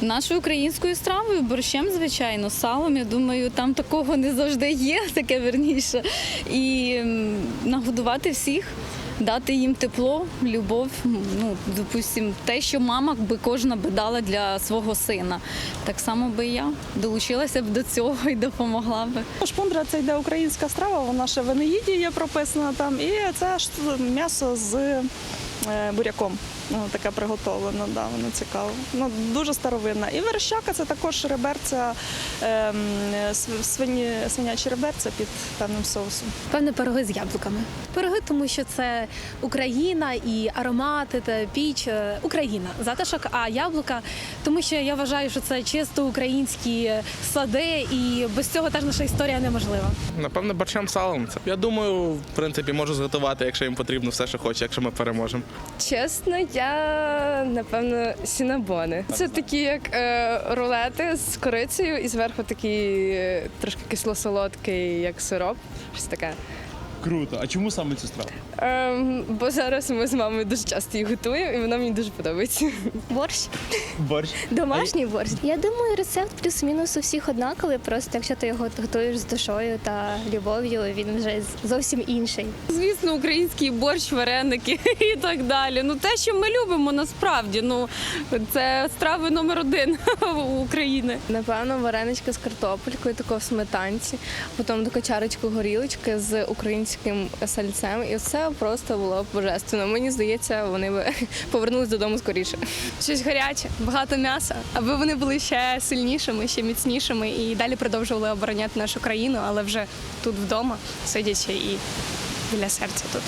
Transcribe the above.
Нашою українською стравою, борщем, звичайно, салом. Я думаю, там такого не завжди є, таке верніше. І нагодувати всіх, дати їм тепло, любов. Ну, допустим, те, що мама би кожна би дала для свого сина. Так само би я долучилася б до цього і допомогла би. Шпундра це йде українська страва, вона ще в Енеїді є прописана там. І це ж м'ясо з е, буряком. Ну, таке приготовлено, да, воно цікаво. Ну, дуже старовинна. І верещака це також реберця, ем, свині, свинячі реберця під певним соусом. Певне, пироги з яблуками. Пироги, тому що це Україна і аромати та піч е, Україна, затишок, а яблука, тому що я вважаю, що це чисто українські сади, і без цього теж наша історія неможлива. Напевно, борщем салом. Це я думаю, в принципі, можу зготувати, якщо їм потрібно все, що хоче, якщо ми переможемо. Чесно, я напевно сінабони. Це такі як е, рулети з корицею і зверху такий е, трошки кисло-солодкий, як сироп. Щось таке. Круто. А чому саме цю страву? Ем, бо зараз ми з мамою дуже часто її готуємо, і вона мені дуже подобається. Борщ, Борщ. домашній борщ. Я думаю, рецепт плюс-мінус у всіх однаковий. Просто якщо ти його готуєш з душою та любов'ю, він вже зовсім інший. Звісно, український борщ, вареники і так далі. Ну те, що ми любимо насправді. Ну це страви номер один України. Напевно, вареничка з картопелькою, тако в сметанці, потім таку чарочку горілочки з українським сальцем. І це просто було божественно. Мені здається, вони б повернулись додому скоріше. Щось гаряче, багато м'яса, аби вони були ще сильнішими, ще міцнішими і далі продовжували обороняти нашу країну, але вже тут вдома, сидячи і біля серця тут.